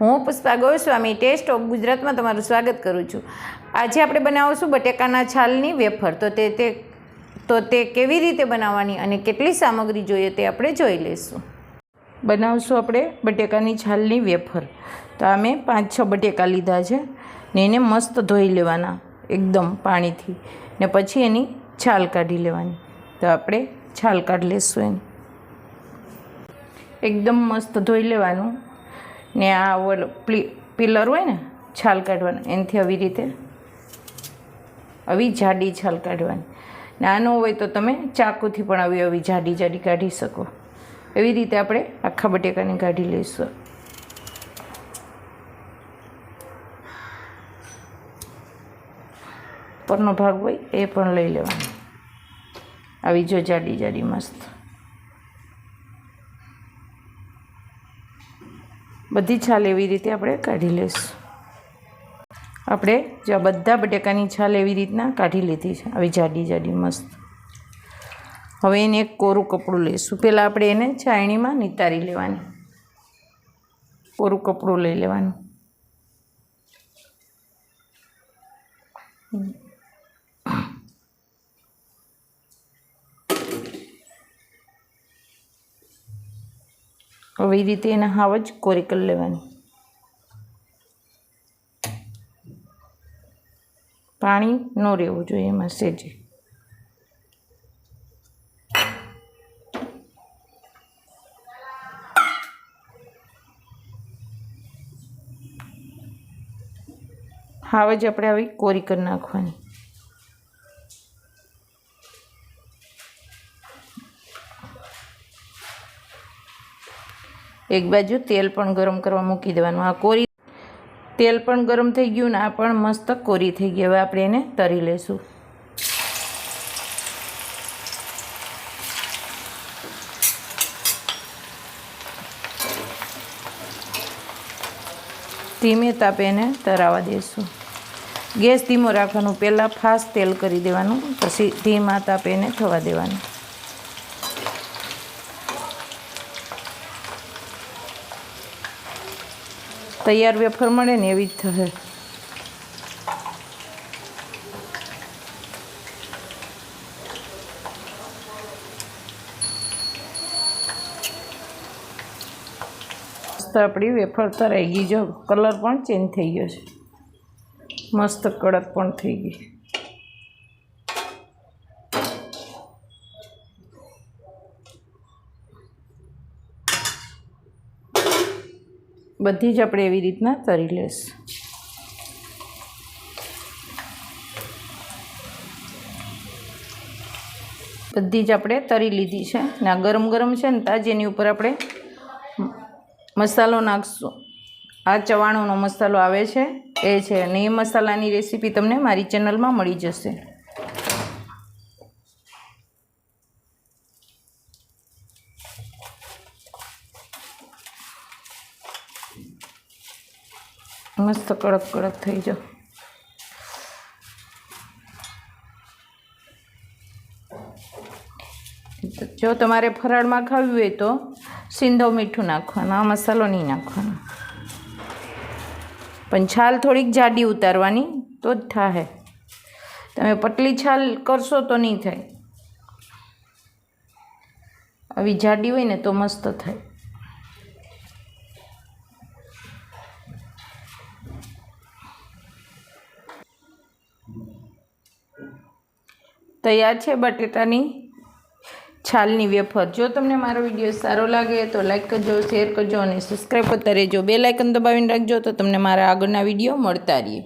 હું Pushpa Goswami test of ગુજરાતમાં તમારું સ્વાગત કરું છું. આજે આપણે બનાવીશું બટેકાના છાલની વેફર. તો તે તે, તો તે કેવી રીતે બનાવવાની અને કેટલી સામગ્રી જોઈએ તે આપણે જોઈ લઈશું. બનાવશું આપણે બટેકાની છાલની વેફર. તો આ મેં પાંચ, છ બટેકા લીધા છે ને એને મસ્ત ધોઈ લેવાના એકદમ પાણીથી. ને પછી એની છાલ કાઢી લેવાની. તો આપણે છાલ કાઢી લઈશું એની. એકદમ મસ્ત ધોઈ લેવાનું. ને આ ઓલો પ્લી, પિલર હોય ને, છાલ કાઢવાની, એનાથી આવી રીતે. આવી જાડી છાલ કાઢવાની. નાનો હોય તો તમે ચાકુથી પણ આવી આવી જાડી જાડી કાઢી શકો. એવી રીતે આપણે આખા બટેકાને કાઢી લઈશું. પરનો ભાગ હોય એ પણ લઈ લેવાનો. આવી જો જાડી જાડી મસ્ત. બધી છાલ એવી રીતે આપણે કાઢી લઈશું. આપણે જો બધા બટેકાની છાલ એવી રીતના કાઢી લીધી છે. આવી જાડી જાડી મસ્ત. હવે એને એક કોરું કપડું લઈશું. પહેલાં આપણે એને છાણીમાં નિતારી લેવાની. કોરું કપડું લઈ લેવાનું. હવે એ રીતે એને હાવ જ કોરી લેવાની. પાણી ન રહેવું જોઈએ એમાં સેજે. હાવ જ આપણે આવી કોરી કરી નાખવાની. એક બાજુ તેલ પણ ગરમ કરવા મૂકી દેવાનું. આ કોરી તેલ પણ ગરમ થઈ ગયું ને આ પણ મસ્ત કોરી થઈ ગઈ. હવે આપણે એને તરી લઈશું ધીમે તાપે એને તરાવા દઈશું ગેસ ધીમો રાખવાનું. પહેલાં ફાસ્ટ તેલ કરી દેવાનું. પછી ધીમા તાપે એને થવા દેવાનું. તૈયાર વેફર મળે ને એવી જ થશે. આપણી વેફર તરાઈ ગઈ. જો કલર પણ ચેન્જ થઈ ગયો છે. મસ્ત કડક પણ થઈ ગઈ. બધી જ આપણે એવી રીતના તરી લઈશ બધી જ આપણે તરી લીધી છે ને આ ગરમ ગરમ છે ને તાજ, એની ઉપર આપણે મસાલો નાખશું. આ ચવાણોનો મસાલો આવે છે, એ છે અને એ મસાલાની રેસીપી તમને મારી ચેનલમાં મળી જશે. મસ્ત કડક કડક થઈ જાઓ. જો તમારે ફરાળમાં ખાવી હોય તો સિંધો મીઠું નાખવાનું આ મસાલો નહીં નાખવાનો. પણ છાલ થોડીક જાડી ઉતારવાની તો જ થાય તમે પટલી છાલ કરશો તો નહીં થાય. આવી જાડી હોય ને તો મસ્ત થાય. તૈયાર છે બટેટાની છાલની વેફર. જો તમને મારો વીડિયો સારો લાગે તો લાઈક કરજો શેર કરજો અને સબસ્ક્રાઈબ કરતા રહેજો. બે લાઇકન દબાવીને રાખજો તો તમને મારા આગળના વીડિયો મળતા રહીએ.